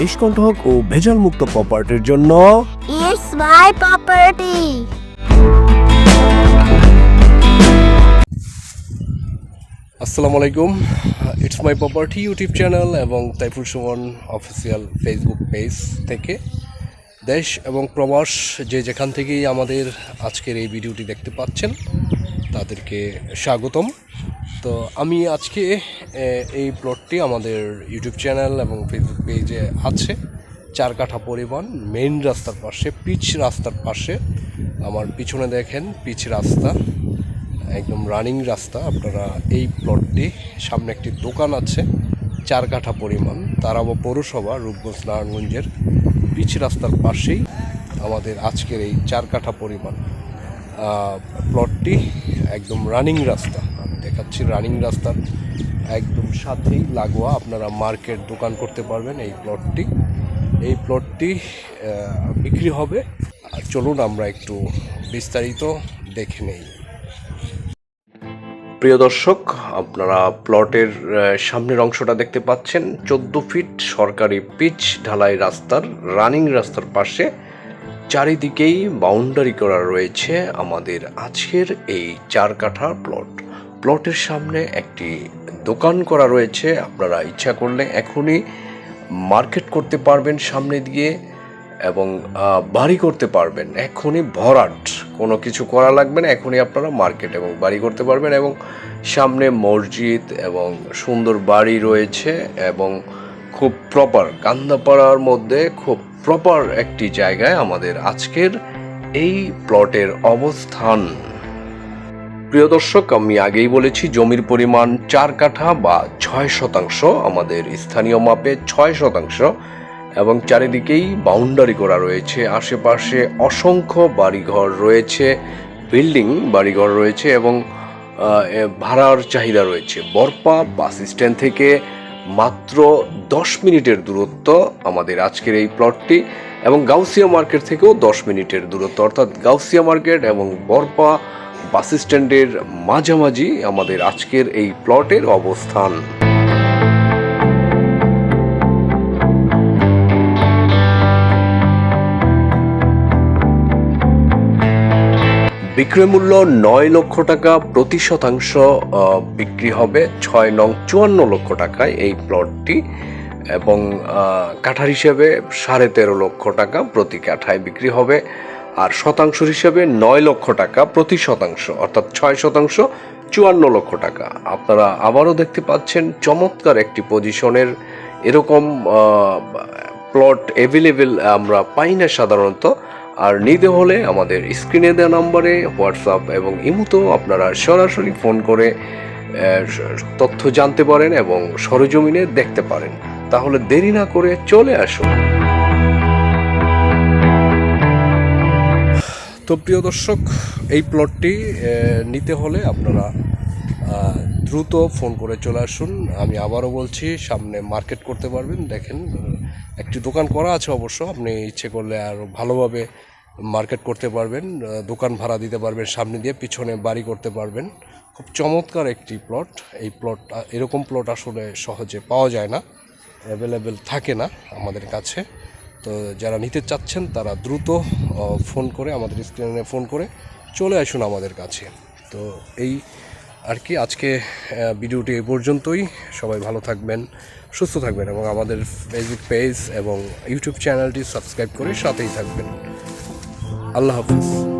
নিষ্কণ্টক ও ভেজাল মুক্ত প্রপার্টির জন্য It's my property. আসসালামু আলাইকুম। It's my property YouTube channel এবং Taiful Suman official Facebook page থেকে। দেশ এবং প্রবাস যে যেখান থেকেই আমাদের আজকের এই ভিডিওটি দেখতে পাচ্ছেন তাদেরকে স্বাগতম। তো আমি আজকে এই প্লটটি আমাদের ইউটিউব চ্যানেল এবং ফেসবুক পেজে আছে। চার কাঠা পরিমাণ মেইন রাস্তার পাশে, পিচ রাস্তার পাশে। আমার পিছনে দেখেন, পিচ রাস্তা, একদম রানিং রাস্তা। আপনারা এই প্লটটি, সামনে একটি দোকান আছে, চার কাঠা পরিমাণ তারাবো পৌরসভা, রূপগঞ্জ, নারায়ণগঞ্জের। পিচ রাস্তার পাশেই আমাদের আজকের এই চার কাঠা পরিমাণ প্লটটি একদম রানিং রাস্তা। আমি দেখাচ্ছি রানিং রাস্তার একদম সাথেই লাগোয়া আপনারা মার্কেট দোকান করতে পারবেন এই প্লটটি এই প্লটটি বিক্রি হবে। আর চলুন আমরা একটু বিস্তারিত দেখে নেই। প্রিয় দর্শক, আপনারা প্লটের সামনের অংশটা দেখতে পাচ্ছেন। চোদ্দ ফিট সরকারি পিচ ঢালাই রাস্তার রানিং রাস্তার পাশে চারিদিকেই বাউন্ডারি করা রয়েছে আমাদের আজকের এই চার কাঠা প্লট প্লটের সামনে একটি দোকান করা রয়েছে, আপনারা ইচ্ছা করলে এখনই মার্কেট করতে পারবেন সামনে দিয়ে এবং বাড়ি করতে পারবেন। এখনই ভরাট, কোনো কিছু করা লাগবে না, এখনই আপনারা মার্কেট এবং বাড়ি করতে পারবেন এবং সামনে মসজিদ এবং সুন্দর বাড়ি রয়েছে এবং খুব প্রপার কান্দাপাড়ার মধ্যে খুব প্রপার একটি জায়গায় আমাদের আজকের এই প্লটের অবস্থান। প্রিয় দর্শক, আমি আগেই বলেছি, জমির পরিমাণ চার কাঠা বা ছয় শতাংশ, আমাদের স্থানীয় মাপে ছয় শতাংশ, এবং চারিদিকেই বাউন্ডারি করা রয়েছে। আশেপাশে অসংখ্য বাড়িঘর রয়েছে বিল্ডিং বাড়িঘর রয়েছে, এবং ভাড়ার চাহিদা রয়েছে। বরপা বাস স্ট্যান্ড থেকে মাত্র দশ মিনিটের দূরত্ব আমাদের আজকের এই প্লটটি এবং গাউসিয়া মার্কেট থেকেও দশ মিনিটের দূরত্ব, অর্থাৎ গাউসিয়া মার্কেট এবং বরপা বাস স্ট্যান্ডের মাঝামাঝি আমাদের আজকের এই প্লটের অবস্থান। বিক্রয় মূল্য নয় লক্ষ টাকা প্রতি শতাংশ বিক্রি হবে ছয় নং চুয়ান্ন লক্ষ টাকায় এই প্লটটি এবং কাঠার হিসেবে সাড়ে তেরো লক্ষ টাকা প্রতি কাঠায় বিক্রি হবে আর শতাংশ হিসেবে নয় লক্ষ টাকা প্রতি শতাংশ অর্থাৎ ছয় শতাংশ চুয়ান্ন লক্ষ টাকা। আপনারা আবারও দেখতে পাচ্ছেন চমৎকার একটি পজিশনের এরকম প্লট অ্যাভেলেবেল আমরা পাই না সাধারণত। আর নিতে হলে আমাদের স্ক্রিনে দেওয়া নম্বরে হোয়াটসঅ্যাপ এবং ইমুতেও আপনারা সরাসরি ফোন করে তথ্য জানতে পারেন এবং সরজমিনে দেখতে পারেন। তাহলে দেরি না করে চলে আসুন। তো প্রিয় দর্শক, এই প্লটটি নিতে হলে আপনারা দ্রুত ফোন করে চলে আসুন। আমি আবারও বলছি, সামনে মার্কেট করতে পারবেন। দেখেন, একটি দোকান করা আছে অবশ্য। আপনি ইচ্ছে করলে আরও ভালোভাবে মার্কেট করতে পারবেন দোকান ভাড়া দিতে পারবেন, সামনে দিয়ে পিছনে বাড়ি করতে পারবেন। খুব চমৎকার একটি প্লট এই প্লট এরকম প্লট আসলে সহজে পাওয়া যায় না অ্যাভেলেবেল থাকে না আমাদের কাছে। তো যারা নিতে চাচ্ছেন, তারা দ্রুত ফোন করে, আমাদের স্ক্রিনে ফোন করে চলে আসুন আমাদের কাছে। তো এই আর কি, আজকে ভিডিওটি এ পর্যন্তই। সবাই ভালো থাকবেন, সুস্থ থাকবেন এবং আমাদের ফেসবুক পেজ এবং ইউটিউব চ্যানেলটি সাবস্ক্রাইব করে সাথেই থাকবেন। আল্লাহ হাফিজ